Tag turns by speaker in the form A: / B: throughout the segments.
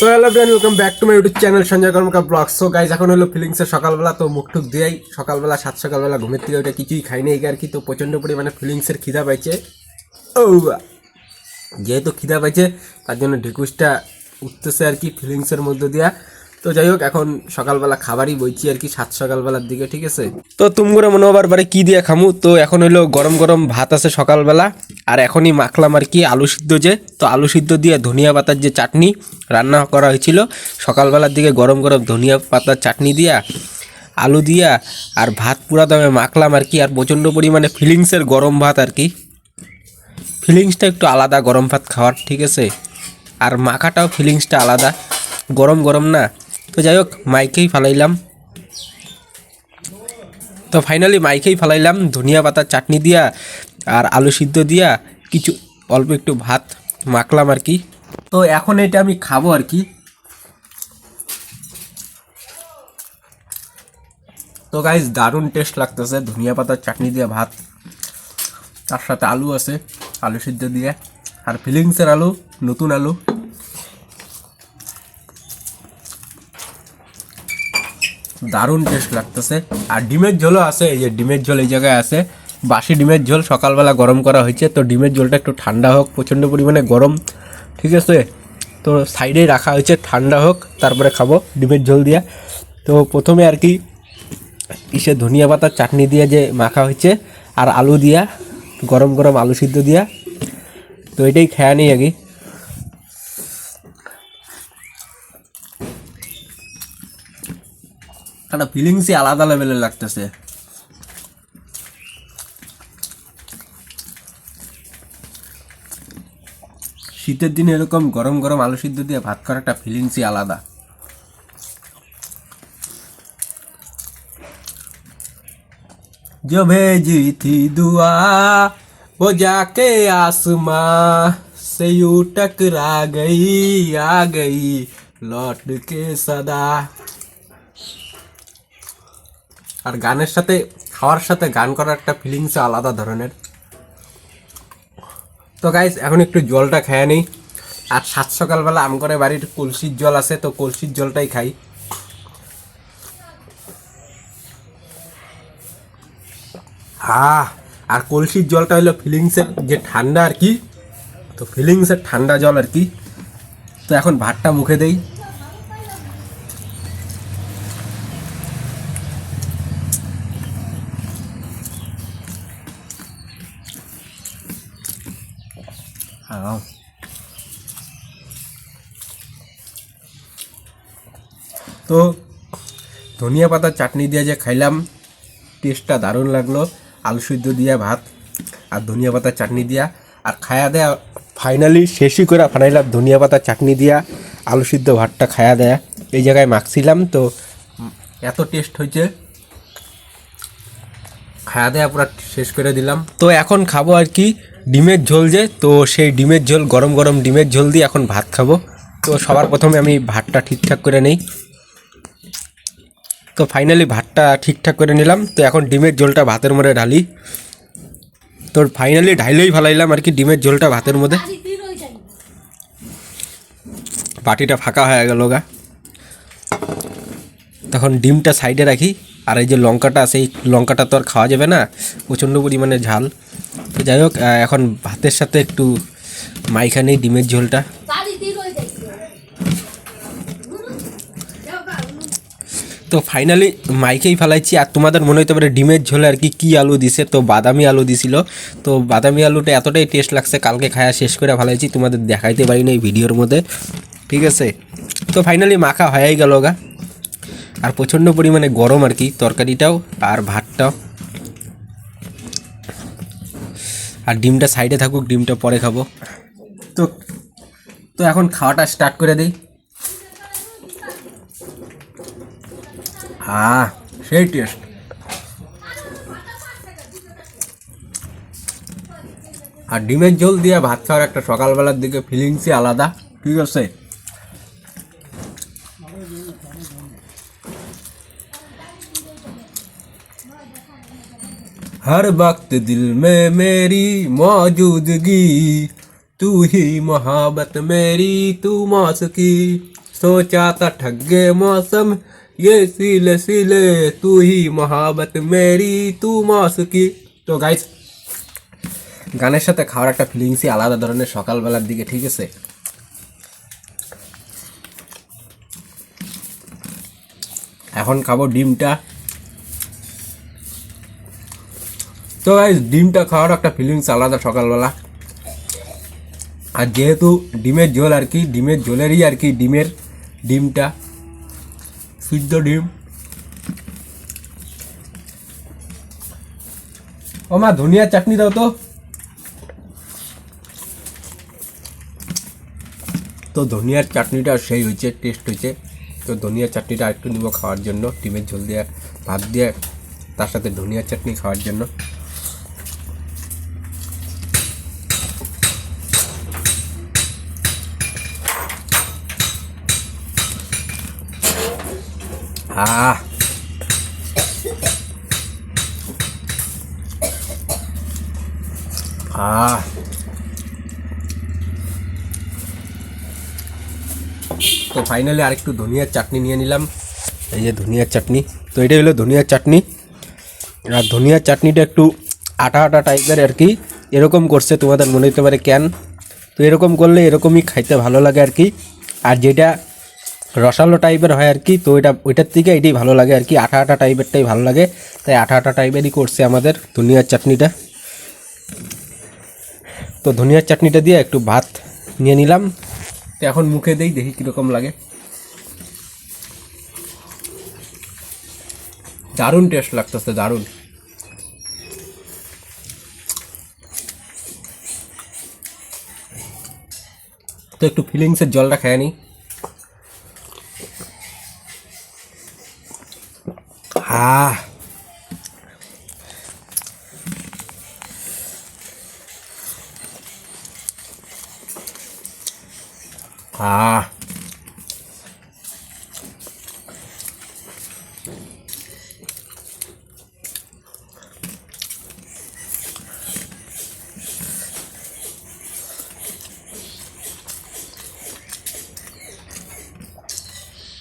A: তো hello friend welcome back to my YouTube channel Sanjay Karmakar blog so guys এখন হলো ফিলিংসের সকালবেলা, তো মুখ টুক দিয়েই সকালবেলা, সাত সকালবেলা ঘুমের থেকে ওইটা কিছুই খাইনি এই আর কি তো প্রচণ্ড পরিমাণে ফিলিংসের খিদা পাইছে। ও যেহেতু খিদা পাইছে, তার জন্য ঢেকুসটা উঠতেছে আর কি ফিলিংসের মধ্যে দিয়া। তো যাই হোক, এখন সকালবেলা খাবারই বইছি আর কি, সাত সকালবেলার দিকে, ঠিক আছে? তো তুমগুলো মনে হবার বারে কি দিয়ে খামু? তো এখন হইল গরম গরম ভাত আছে সকালবেলা, আর এখনই মাখলাম আর কি আলু সিদ্ধ যে। তো আলু সিদ্ধ দিয়ে ধনিয়া পাতার যে চাটনি রান্না করা হয়েছিল, সকালবেলার দিকে গরম গরম ধনিয়া পাতার চাটনি দিয়া, আলু দিয়া, আর ভাত পুরা দমে মাখলাম আর কি, আর প্রচণ্ড পরিমাণে ফিলিংসের গরম ভাত আর কি। ফিলিংসটা একটু আলাদা গরম ভাত খাওয়ার, ঠিক আছে? আর মাখাটাও ফিলিংসটা আলাদা। গরম গরম না তো যাই হোক, মাইকেই ফালাইলাম। তো ফাইনালি মাইকেই ফালাইলাম, ধনিয়া পাতার চাটনি দিয়া আর আলু সিদ্ধ দিয়া, কিছু অল্প একটু ভাত মাখলাম আর কি। তো এখন এটা আমি খাব আর কি। তো গাইজ দারুণ টেস্ট লাগতেছে, ধনিয়া পাতার চাটনি দিয়ে ভাত। তার সাথে আলু আছে, আলু সিদ্ধ দিয়ে। আর ফিলিংসের আলু, নতুন আলু। দারুণ টেস্ট লাগতেছে। আর ডিমের ঝোলও আছে, এই যে ডিমের ঝোল এই জায়গায় আছে। বাসি ডিমের ঝোল সকালবেলা গরম করা হয়েছে, তো ডিমের ঝোলটা একটু ঠান্ডা হোক, প্রচণ্ড পরিমাণে গরম, ঠিক আছে? তো সাইডেই রাখা হয়েছে, ঠান্ডা হোক, তারপরে খাব ডিমের ঝোল দিয়া। তো প্রথমে আর কি ইসে ধনিয়া পাতার চাটনি দিয়ে যে মাখা হয়েছে, আর আলু দিয়া, গরম গরম আলু সিদ্ধ দিয়া। তো এটাই খেয়া নেই আগে। একটা ফিলিংসই আলাদা লেভেলের লাগতেছে শীতের দিনে এরকম গরম গরম আলু সিদ্ধ দিয়ে ভাত খাওয়ার একটা ফিলিংসই আলাদা जो भेजी थी दुआ वो जाके आसमां से यूं टकरा गई आ गई लौट के सदा আর গানের সাথে, খাওয়ার সাথে গান করার একটা ফিলিংস আলাদা ধরনের। তো গাইস এখন একটু জলটা খেয়ে নিই। আর সাত সকালবেলা আম করে বাড়ির কলসির জল আছে, তো কলসির জলটাই খাই। হা আর কলসির জলটা হলো ফিলিংসের যে ঠান্ডা আর কি, তো ফিলিংসের ঠান্ডা জল আর কি। তো এখন ভাতটা মুখে দেই। হ্যাঁ তো ধনিয়া পাতার চাটনি দিয়ে যে খাইলাম টেস্টটা দারুণ লাগল। আলু সিদ্ধ দিয়া ভাত আর ধনিয়া পাতার চাটনি দিয়া। আর খায়া দেয়া ফাইনালি শেষই করে ফানাইলাম ধনিয়া পাতার চাটনি দিয়া। আলু সিদ্ধ ভাতটা খায়া দেয়া। এই জায়গায় মাখছিলাম, তো এত টেস্ট হয়েছে। খায়া দাওয়া পুরো শেষ করে দিলাম। তো এখন খাব আর কি, ডিমের ঝোল যে, তো সেই ডিমের ঝোল, গরম গরম ডিমের ঝোল দিয়ে এখন ভাত খাব। তো সবার প্রথমে আমি ভাতটা ঠিকঠাক করে নেই। তো ফাইনালি ভাতটা ঠিকঠাক করে নিলাম। তো এখন ডিমের ঝোলটা ভাতের মধ্যে ঢালি। তোর ফাইনালি ঢাইলেই ফেলাইলাম আর কি, ডিমের ঝোলটা ভাতের মধ্যে। বাটিটা ফাঁকা হয়ে গেল গা। তখন ডিমটা সাইডে রাখি। আর এই যে লঙ্কাটা, সেই লঙ্কাটা তো আর খাওয়া যাবে না, প্রচণ্ড পরিমাণে ঝাল। তো যাই হোক এখন ভাতের সাথে একটু মাইখা নেই, ডিমের ঝোলটা। তো ফাইনালি মাইকেই ফেলাইছি, আর তোমাদের মনে হতে পারে ডিমের ঝোলে আর কি, কী আলু দিছে, তো বাদামি আলু দিছিল। তো বাদামি আলুটা এতটাই টেস্ট লাগছে, কালকে খায়া শেষ করে ফেলাইছি, তোমাদের দেখাইতে পারি না এই ভিডিওর মধ্যে। ঠিক আছে? তো ফাইনালি মাখা হয়েই গেল গা। আর প্রচণ্ড পরিমাণে গরম আর কি, তরকারিটাও আর ভাতটাও। আর ডিমটা সাইডে থাকুক, ডিমটা পরে খাব। তো তো এখন খাওয়াটা স্টার্ট করে দিই। হ্যাঁ সেই টেস্ট আর ডিমের ঝোল দিয়ে ভাত খাওয়ার একটা সকালবেলার দিকে ফিলিংসই আলাদা, ঠিক আছে? हर वक्त दिल में मेरी मौजूदगी तू ही मोहब्बत मेरी तू मौसकी सोचा था ठगे मौसम ये सीले सीले तू ही मोहब्बत मेरी तू मौसकी তো গাইস গানের সাথে খাওয়ার একটা ফিলিংসই আলাদা ধরনের সকালবেলার দিকে ঠিক আছে এখন খাবো ডিমটা তো গাইস ডিমটা খাওয়ার একটা ফিলিংস আলাদা সকালবেলা। আর যেহেতু ডিমের ঝোল আর কি, ডিমের ঝোলেরই আর কি ডিমের ডিমটা। সিদ্ধ ডিম। ও মা ধনিয়ার চাটনি দাও তো। তো ধনিয়ার চাটনিটা সেই হয়েছে টেস্ট হয়েছে। তো ধনিয়ার চাটনিটা একটু নিব খাওয়ার জন্য, ডিমের ঝোল দিয়ে, ভাত দিয়ে, তার সাথে ধনিয়ার চাটনি খাওয়ার জন্য। আহ আহ তো ফাইনালি আরেকটু ধনিয়ার চাটনি নিয়ে নিলাম। এই যে ধনিয়ার চাটনি। তো এটা হলো ধনিয়ার চাটনি। আর ধনিয়ার চাটনিটা একটু আটা আটা টাইপের আর কি। এরকম করছে তোমাদের মনে হতে পারে, কেন? তো এরকম করলে এরকমই খাইতে ভালো লাগে আর কি। আর যেটা রসালো টাইপের হয় আর কি, তো এটা, ওইটার থেকে এটাই ভালো লাগে আর কি আঠা আঠা টাইপেরটাই ভালো লাগে। তাই আঠা আঠা টাইপেরই করছে আমাদের ধনিয়ার চাটনিটা। তো ধনিয়ার চাটনিটা দিয়ে একটু ভাত নিয়ে নিলাম। তো এখন মুখে দেই, দেখি কীরকম লাগে। দারুণ টেস্ট লাগতেছে, দারুণ। তো একটু ফিলিংসের জলটা খেয়ে নিই। আহ আহ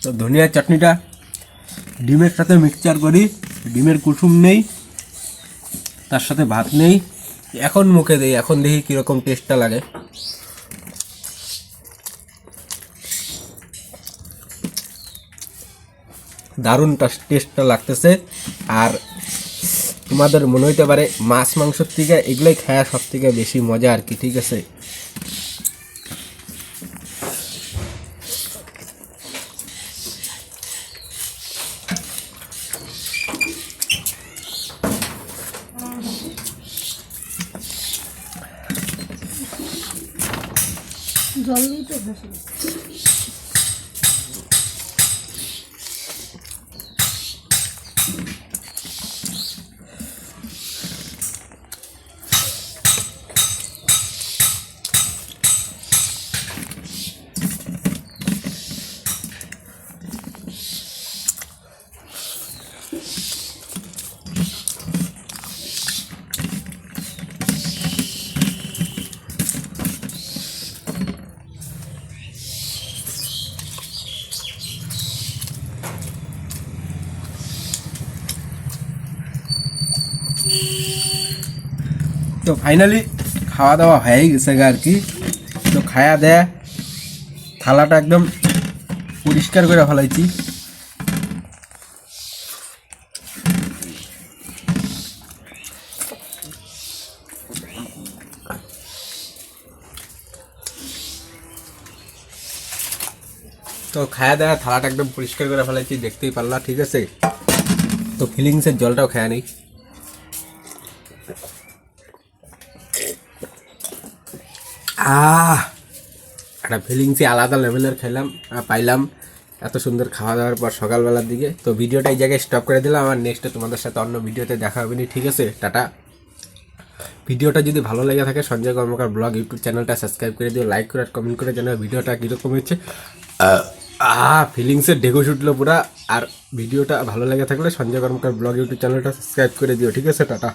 A: তো ধনিয়ার চাটনিটা ডিমের সাথে মিক্সচার করি, ডিমের কুসুম নেই, তার সাথে ভাত নেই। এখন মুখে দেই, এখন দেখি কীরকম টেস্টটা লাগে। দারুণ টেস্টটা লাগতেছে। আর তোমাদের মনে হইতে পারে মাছ মাংসর থেকে এগুলোই খাওয়া সব থেকে বেশি মজা আর কি, ঠিক আছে?
B: জল দিয়ে তো ভাসে
A: তো ফাইনালি খাওয়া দাওয়া হয়ে গেছে গা আর কি তো খায়া দেয়া থালাটা একদম পরিষ্কার করে ফেলাইছি তো খায়া দেয়া থালাটা একদম পরিষ্কার করে ফেলাইছি দেখতেই পারলা ঠিক আছে তো ফিলিংসের জলটাও খায়া নেই আহ, একটা ফিলিংসই আলাদা লেভেলের খেলাম পাইলাম। এত সুন্দর খাওয়া দাওয়ার পর সকালবেলার দিকে। তো ভিডিওটা এই জায়গায় স্টপ করে দিলাম আর নেক্সটে তোমাদের সাথে অন্য ভিডিওতে দেখা হবে ঠিক আছে, টাটা। ভিডিওটা যদি ভালো লেগে থাকে, সঞ্জয় কর্মকার ব্লগ, ইউটিউব চ্যানেলটা সাবস্ক্রাইব করে দিও লাইক করে আর কমেন্ট করে জানাও ভিডিওটা কীরকম হচ্ছে আহ ফিলিংসের ঢেকুশ উঠল পুরা। আর ভিডিওটা ভালো লেগে থাকলে সঞ্জয় কর্মকার ব্লগ, ইউটিউব চ্যানেলটা সাবস্ক্রাইব করে দিও। ঠিক আছে, টাটা।